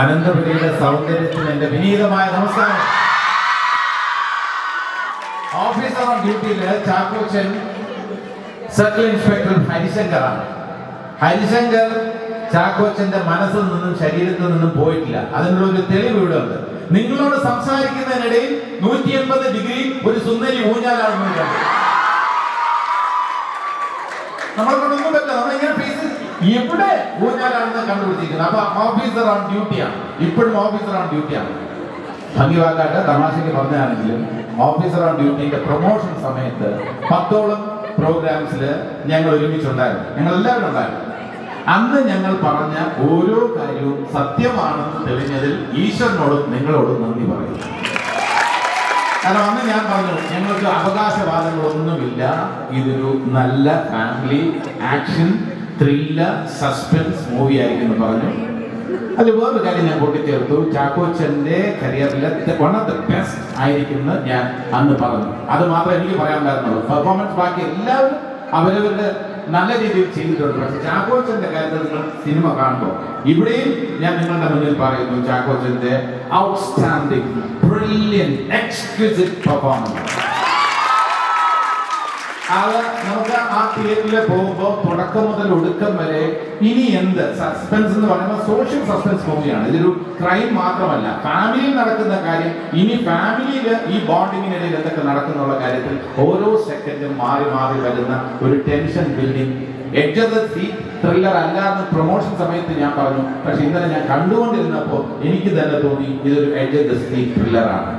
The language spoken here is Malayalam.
അനന്തപുരിയുടെ സൗന്ദര്യത്തിന് എന്റെ വിനീതമായ നമസ്കാരം. ഓഫീസർ ഓൺ ഡ്യൂട്ടിയിൽ ചാക്കോച്ചൻ സർക്കിൾ ഇൻസ്പെക്ടർ ഹരിശങ്കറാണ്. ഹരിശങ്കർ ചാക്കോച്ചന്റെ മനസ്സിൽ നിന്നും ശരീരത്തിൽ നിന്നും പോയിട്ടില്ല. അതിനുള്ള ഒരു തെളിവ് ഇവിടെ ഉണ്ട്. നിങ്ങളോട് സംസാരിക്കുന്നതിനിടയിൽ നൂറ്റി എൺപത് ഡിഗ്രി ഒരു സുന്ദരി ഊഞ്ഞാലാണെന്ന് കണ്ടു നമ്മളെ കൊണ്ടൊന്നും പറ്റില്ല നമ്മളിങ്ങനെ ഫേസ് എവിടെ ഊഞ്ഞാലാണെന്ന് കണ്ടുപിടിച്ചിരിക്കുന്നത്. അപ്പൊ ഓഫീസർ ഓൺ ഡ്യൂട്ടിയാണ് ഇപ്പോഴും ഓഫീസർ ഓൺ ഡ്യൂട്ടിയാണ് ഭംഗിവാക്കാട്ട് തമാശയ്ക്ക് പറഞ്ഞാണെങ്കിലും ഓഫീസർ ഓൺ ഡ്യൂട്ടിന്റെ പ്രൊമോഷൻ സമയത്ത് പത്തോളം പ്രോഗ്രാംസിൽ ഞങ്ങൾ ഒരുമിച്ചുണ്ടായിരുന്നു. ഞങ്ങൾ എല്ലാവരും ഉണ്ടായിരുന്നു. അന്ന് ഞങ്ങൾ പറഞ്ഞ ഓരോ കാര്യവും സത്യമാണെന്ന് തെളിഞ്ഞതിൽ ഈശ്വരനോടും നിങ്ങളോടും നന്ദി പറയുന്നു. കാരണം അന്ന് ഞാൻ പറഞ്ഞു ഞങ്ങൾക്ക് അവകാശവാദങ്ങളൊന്നുമില്ല. ഇതൊരു നല്ല family action thriller suspense movie ആയിരിക്കും എന്ന് പറഞ്ഞു. അതിൽ വേറൊരു കാര്യം ഞാൻ കൂട്ടിച്ചേർത്തു. ചാക്കോച്ചന്റെ കരിയറിലെ വൺ ഓഫ് ദ ബെസ്റ്റ് ആയിരിക്കും എന്ന് ഞാൻ അന്ന് പറഞ്ഞു. അത് മാത്രമേ എനിക്ക് പറയാൻ ഉണ്ടായിരുന്നുള്ളൂ പെർഫോമൻസ് ബാക്കി എല്ലാവരും അവരവരുടെ നല്ല രീതിയിൽ ചെയ്തിട്ടുണ്ട്. പക്ഷെ ചാക്കോച്ചന്റെ കാര്യത്തിൽ നിങ്ങൾ സിനിമ കാണുമ്പോൾ ഇവിടെയും ഞാൻ നിങ്ങളുടെ മുന്നിൽ പറയുന്നു ചാക്കോച്ചന്റെ ഔട്ട്സ്റ്റാൻഡിംഗ് ബ്രില്യൻ എക്സ്ക്ലൂസീവ് പെർഫോമൻസ് അത് നമുക്ക് ആ തിയേറ്ററിൽ പോകുമ്പോൾ തുടക്കം മുതൽ ഒടുക്കം വരെ ഇനി എന്ത് സസ്പെൻസ് എന്ന് പറയുമ്പോൾ സോഷ്യൽ സസ്പെൻസ് മൂവിയാണ് ഇതൊരു ക്രൈം മാത്രമല്ല. ഫാമിലിയിൽ നടക്കുന്ന കാര്യം ഇനി ഫാമിലിയിൽ ഈ ബോണ്ടിങ്ങിനിടയിൽ എന്തൊക്കെ നടക്കുന്നുള്ള കാര്യത്തിൽ ഓരോ സെക്കൻഡും മാറി മാറി വരുന്ന ഒരു ടെൻഷൻ ബിൽഡിംഗ് എഡ്ജ് ത്രില്ലർ അല്ലാന്ന് പ്രൊമോഷൻ സമയത്ത് ഞാൻ പറഞ്ഞു. പക്ഷെ ഇന്നലെ ഞാൻ കണ്ടുകൊണ്ടിരുന്നപ്പോൾ എനിക്ക് തന്നെ തോന്നി ഇതൊരു എഡ്ജ് ദ സീ ത്രില്ലറാണ്